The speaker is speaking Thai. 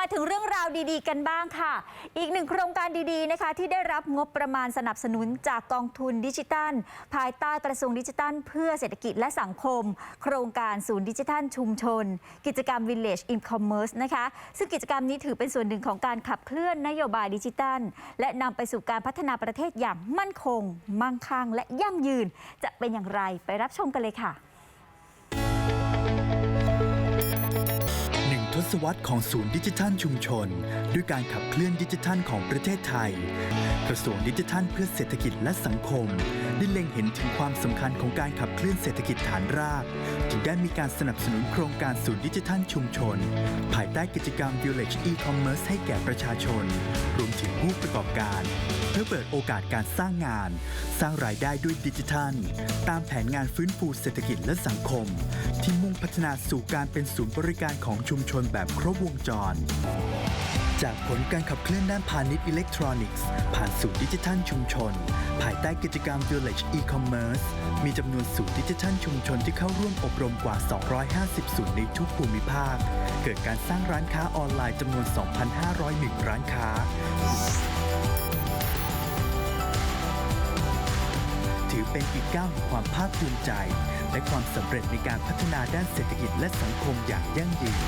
มาถึงเรื่องราวดีๆ กันบ้างค่ะ อีกหนึ่งโครงการดีๆนะคะ ที่ได้รับงบประมาณสนับสนุนจากกองทุนดิจิตัล ภายใต้กระทรวงดิจิตัล เพื่อเศรษฐกิจและสังคม โครงการศูนย์ดิจิทัลชุมชน กิจกรรม Village in Commerce นะคะ ซึ่งกิจกรรมนี้ถือเป็นส่วนหนึ่งของการขับเคลื่อนนโยบายดิจิตัล และนำไปสู่การพัฒนาประเทศอย่างมั่นคง มั่งคั่งและยั่งยืน จะเป็นอย่างไรไปรับชมกันเลยค่ะ ทศวรรษของศูนย์ดิจิทัลชุมชน ด้วยการขับเคลื่อนดิจิทัลของประเทศไทย กระทรวงดิจิทัลเพื่อเศรษฐกิจและสังคม ได้เล็งเห็นถึงความสำคัญของการขับเคลื่อนเศรษฐกิจฐานราก จึงได้มีการสนับสนุนโครงการศูนย์ดิจิทัลชุมชน ภายใต้กิจกรรม Village e-commerce ให้แก่ประชาชน รวมถึงผู้ประกอบการ เพื่อเปิดโอกาสการสร้างงาน สร้างรายได้ด้วยดิจิทัล ตามแผนงานฟื้นฟูเศรษฐกิจและสังคม ที่มุ่งพัฒนาสู่การเป็นศูนย์บริการของชุมชนแบบครบวงจร จากผลการขับเคลื่อนด้านพาณิชย์อิเล็กทรอนิกส์ ผ่านศูนย์ดิจิทัลชุมชน ภายใต้กิจกรรม Village e-commerce มีจำนวนศูนย์ดิจิทัลชุมชนที่เข้าร่วมอบรมกว่า 250 ศูนย์ในทุกภูมิภาค เกิดการสร้างร้านค้าออนไลน์จำนวน 2,501 ร้านค้า ถือเป็นอีกก้าวแห่งความภาคภูมิใจ และความสำเร็จในการพัฒนาด้านเศรษฐกิจและสังคมอย่างยั่งยืน